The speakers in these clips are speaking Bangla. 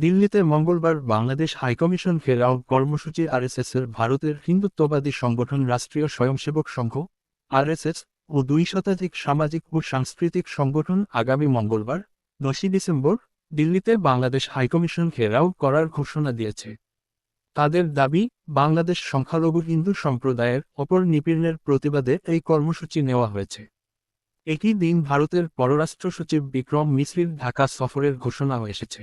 দিল্লিতে মঙ্গলবার বাংলাদেশ হাইকমিশন ঘেরাও কর্মসূচি আরএসএসের ভারতের হিন্দুত্ববাদী সংগঠন রাষ্ট্রীয় স্বয়ংসেবক সংঘ, আরএসএস, ও দুই শতাধিক সামাজিক ও সাংস্কৃতিক সংগঠন আগামী মঙ্গলবার, দশই ডিসেম্বর, দিল্লিতে বাংলাদেশ হাইকমিশন ঘেরাও করার ঘোষণা দিয়েছে। তাদের দাবি, বাংলাদেশ সংখ্যালঘু হিন্দু সম্প্রদায়ের অপর নিপীড়নের প্রতিবাদে এই কর্মসূচি নেওয়া হয়েছে। একই দিন ভারতের পররাষ্ট্র সচিব বিক্রম মিশ্রির ঢাকা সফরের ঘোষণা এসেছে।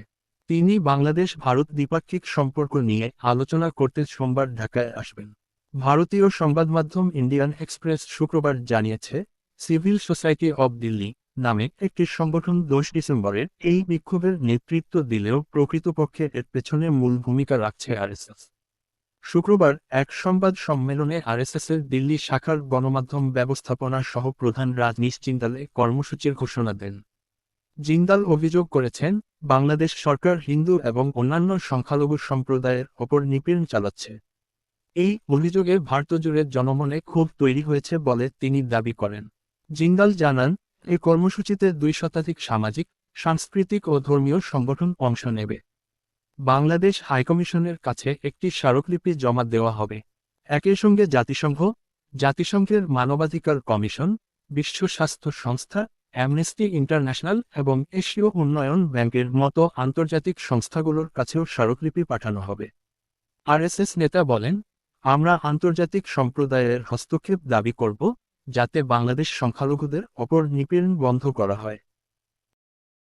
তিনি বাংলাদেশ ভারত দ্বিপাক্ষিক সম্পর্ক নিয়ে আলোচনা করতে সোমবার ঢাকায় আসবেন। ভারতীয় সংবাদ মাধ্যম ইন্ডিয়ান এক্সপ্রেস শুক্রবার জানিয়েছে, সিভিল সোসাইটি অব দিল্লি নামে একটি সংগঠন দশ ডিসেম্বরের এই বিক্ষোভের নেতৃত্ব দিলেও প্রকৃতপক্ষে এর পেছনে মূল ভূমিকা রাখছে আরএসএস। শুক্রবার এক সংবাদ সম্মেলনে আরএসএসের দিল্লি শাখার গণমাধ্যম ব্যবস্থাপনা সহ প্রধান রাজনীশ জিন্দালে কর্মসূচির ঘোষণা দেন। জিন্দাল অভিযোগ করেছেন বাংলাদেশ সরকার হিন্দু এবং অন্যান্য সংখ্যালঘু সম্প্রদায়ের ওপর নিপীড়ন চালাচ্ছে। এই অভিযোগে ভারতজুড়ে জনমনে ক্ষোভ তৈরি হয়েছে বলে তিনি দাবি করেন। জিন্দাল জানান এই কর্মসূচিতে দুই শতাধিক সামাজিক, সাংস্কৃতিক ও ধর্মীয় সংগঠন অংশ নেবে। বাংলাদেশ হাইকমিশনের কাছে একটি স্মারকলিপি জমা দেওয়া হবে। একই সঙ্গে জাতিসংঘ, জাতিসংঘের মানবাধিকার কমিশন, বিশ্ব স্বাস্থ্য সংস্থা অ্যামনেস্টি ইন্টারন্যাশনাল এবং এশীয় উন্নয়ন ব্যাংকের মতো আন্তর্জাতিক সংস্থাগুলোর কাছেও স্মারকলিপি পাঠানো হবে। আরএসএস নেতা বলেন, আমরা আন্তর্জাতিক সম্প্রদায়ের হস্তক্ষেপ দাবি করব যাতে বাংলাদেশ সংখ্যালঘুদের অপর নিপীড়ন বন্ধ করা হয়।